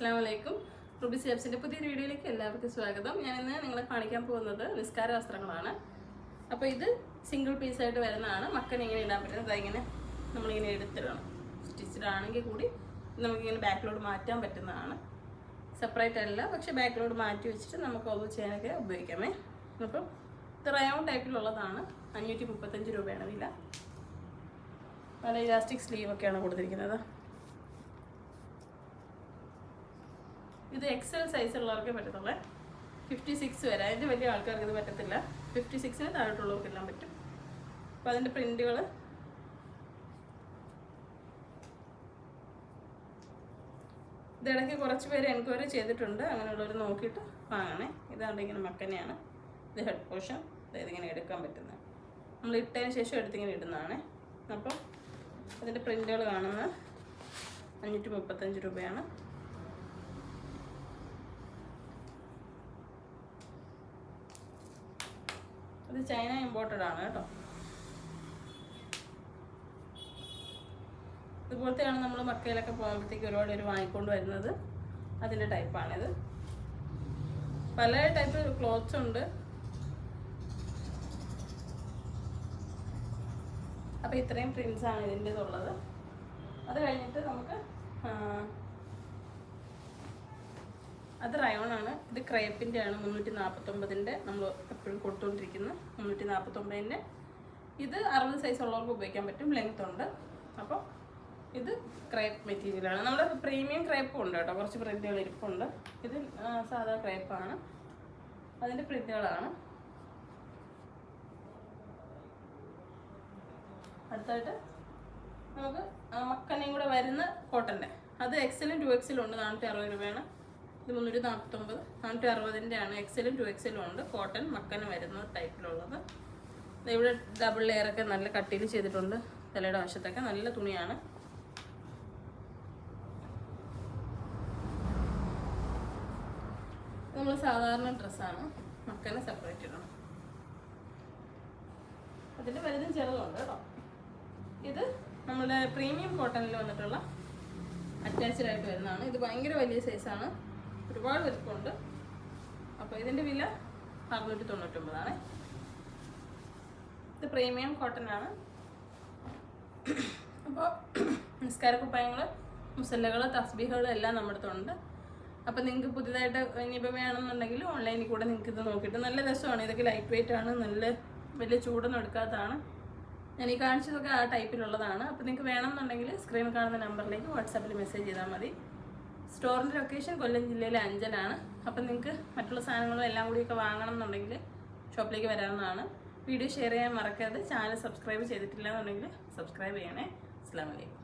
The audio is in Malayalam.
അസ്സാം വലൈക്കും റുബി സേബ്സിന്റെ പുതിയൊരു വീഡിയോയിലേക്ക് എല്ലാവർക്കും സ്വാഗതം. ഞാൻ ഇന്ന് നിങ്ങളെ കാണിക്കാൻ പോകുന്നത് നിസ്കാര വസ്ത്രങ്ങളാണ്. അപ്പോൾ ഇത് സിംഗിൾ പീസായിട്ട് വരുന്നതാണ്. മക്കൻ ഇങ്ങനെ ഇടാൻ പറ്റുന്നത് അതിങ്ങനെ നമ്മളിങ്ങനെ എടുത്തിടണം. സ്റ്റിച്ചഡ് ആണെങ്കിൽ കൂടി നമുക്കിങ്ങനെ ബാക്കിലോട്ട് മാറ്റാൻ പറ്റുന്നതാണ്. സെപ്പറേറ്റ് അല്ല പക്ഷേ ബാക്കിലോട്ട് മാറ്റി വെച്ചിട്ട് നമുക്ക് ഓവർ ചെയ്യാനൊക്കെ ഉപയോഗിക്കാമേ. അപ്പം ഇത് ടൈപ്പിലുള്ളതാണ് അഞ്ഞൂറ്റി മുപ്പത്തഞ്ച് രൂപയാണ് വില. നല്ല ഇലാസ്റ്റിക് സ്ലീവ് ഒക്കെയാണ് കൊടുത്തിരിക്കുന്നത്. ഇത് എക്സൽ സൈസ് ഉള്ളവർക്കേ പറ്റത്തുള്ളേ. ഫിഫ്റ്റി സിക്സ് വരെ. അതിന്റെ വലിയ ആൾക്കാർക്ക് ഇത് പറ്റത്തില്ല. ഫിഫ്റ്റി സിക്സിന് താഴോട്ടുള്ളവർക്കെല്ലാം പറ്റും. അപ്പോൾ അതിന്റെ പ്രിന്റുകൾ ഇതിടയ്ക്ക് കുറച്ച് പേര് എൻക്വയറി ചെയ്തിട്ടുണ്ട്. അങ്ങനെയുള്ളവർ നോക്കിയിട്ട് വാങ്ങണേ. ഇതാണ്ട് ഇങ്ങനെ മക്കനെയാണ്. ഇത് ഹെഡ് പോഷൻ അതായത് ഇങ്ങനെ എടുക്കാൻ പറ്റുന്നത്. നമ്മൾ ഇട്ടതിന് ശേഷം എടുത്തിങ്ങനെ ഇടുന്നതാണ്. അപ്പം അതിന്റെ പ്രിന്റുകൾ കാണുന്നത് അഞ്ഞൂറ്റി മുപ്പത്തഞ്ച് രൂപയാണ്. ഇത് ചൈന ഇമ്പോർട്ടഡ് ആണ് കേട്ടോ. ഇതുപോലത്തെയാണ് നമ്മൾ മക്കയിലൊക്കെ പോകുമ്പോഴത്തേക്ക് ഒരുപാട് പേര് വാങ്ങിക്കൊണ്ട് വരുന്നത്. അതിന്റെ ടൈപ്പാണിത് പല ടൈപ്പ് ക്ലോത്ത്സ് ഉണ്ട്. അപ്പോൾ ഇത്രയും പ്രിൻസാണ് ഇതിന്റെതുള്ളത്. അത് കഴിഞ്ഞിട്ട് നമുക്ക് അത് റയോൺ ആണ് ഇത് ക്രേപ്പിന്റെ ആണ് മുന്നൂറ്റി നാൽപ്പത്തൊമ്പതിന്റെ നമ്മൾ എപ്പോഴും കൊടുത്തുകൊണ്ടിരിക്കുന്നത് മുന്നൂറ്റി നാൽപ്പത്തൊമ്പതിന്റെ ഇത് അറുപത് സൈസ് ഉള്ളവർക്ക് ഉപയോഗിക്കാൻ പറ്റും. ലെങ്ത് ഉണ്ട്. അപ്പോൾ ഇത് ക്രേപ്പ് മെറ്റീരിയലാണ്. നമ്മുടെ പ്രീമിയം ക്രേപ്പും ഉണ്ട് കേട്ടോ. കുറച്ച് പ്രിന്റുകൾ ഇരിപ്പുണ്ട്. ഇത് സാധാ ക്രേപ്പാണ്. അതിന്റെ പ്രിന്റുകളാണ് അടുത്തായിട്ട് നമുക്ക് മക്കനെയും കൂടെ വരുന്ന കോട്ടന്റെ അത് എക്സലും ടു എക്സലും ഉണ്ട്. നാനൂറ്റി അറുപത് രൂപയാണ്. ഇത് മുന്നൂറ്റി നാൽപ്പത്തൊമ്പത് നാനൂറ്റി അറുപതിന്റെ ആണ് എക്സലും ടു എക്സലും ഉണ്ട്. കോട്ടൺ മക്കന് വരുന്ന ടൈപ്പിലുള്ളത് ഇവിടെ ഡബിൾ ലെയറൊക്കെ നല്ല കട്ടിയിൽ ചെയ്തിട്ടുണ്ട്. തലയുടെ വശത്തൊക്കെ നല്ല തുണിയാണ്. നമ്മൾ സാധാരണ ഡ്രസ്സാണ് മക്കനെ സെപ്പറേറ്റ് ഇടണം. അതിന്റെ വലുതും ചെറുതുണ്ട് കേട്ടോ. ഇത് നമ്മുടെ പ്രീമിയം കോട്ടണിൽ വന്നിട്ടുള്ള അറ്റാച്ച്ഡ് ആയിട്ട് വരുന്നതാണ്. ഇത് ഭയങ്കര വലിയ സൈസാണ് ഒരുപാട് വലുപ്പമുണ്ട്. അപ്പോൾ ഇതിന്റെ വില അറുന്നൂറ്റി തൊണ്ണൂറ്റൊമ്പതാണ് ഇത് പ്രീമിയം കോട്ടൺ ആണ് അപ്പോൾ നിസ്കാര കുപ്പായങ്ങൾ മുസല്ലകൾ തസ്ബീഹകൾ എല്ലാം നമ്മുടെ അടുത്തുണ്ട് അപ്പോൾ നിങ്ങൾക്ക് പുതിയതായിട്ട് ഇനിയിപ്പോൾ വേണമെന്നുണ്ടെങ്കിൽ ഓൺലൈനിൽ കൂടെ നിങ്ങൾക്ക് ഇത് നോക്കിയിട്ട് നല്ല രസമാണ്. ഇതൊക്കെ ലൈറ്റ് വെയിറ്റ് ആണ്. നല്ല വലിയ ചൂടൊന്നും എടുക്കാത്തതാണ്. ഞാൻ ഈ കാണിച്ചതൊക്കെ ആ ടൈപ്പിലുള്ളതാണ് അപ്പോൾ നിങ്ങൾക്ക് വേണമെന്നുണ്ടെങ്കിൽ സ്ക്രീനിൽ കാണുന്ന നമ്പറിലേക്ക് വാട്സാപ്പിൽ മെസ്സേജ് ചെയ്താൽ മതി. സ്റ്റോറിന്റെ ലൊക്കേഷൻ കൊല്ലം ജില്ലയിലെ അഞ്ചലാണ്. അപ്പം നിങ്ങൾക്ക് മറ്റുള്ള സാധനങ്ങളും എല്ലാം കൂടിയൊക്കെ വാങ്ങണം എന്നുണ്ടെങ്കിൽ ഷോപ്പിലേക്ക് വരാവുന്നതാണ്. വീഡിയോ ഷെയർ ചെയ്യാൻ മറക്കരുത്. ചാനൽ സബ്സ്ക്രൈബ് ചെയ്തിട്ടില്ല എന്നുണ്ടെങ്കിൽ സബ്സ്ക്രൈബ് ചെയ്യണേ. അസ്സാം വലൈക്കും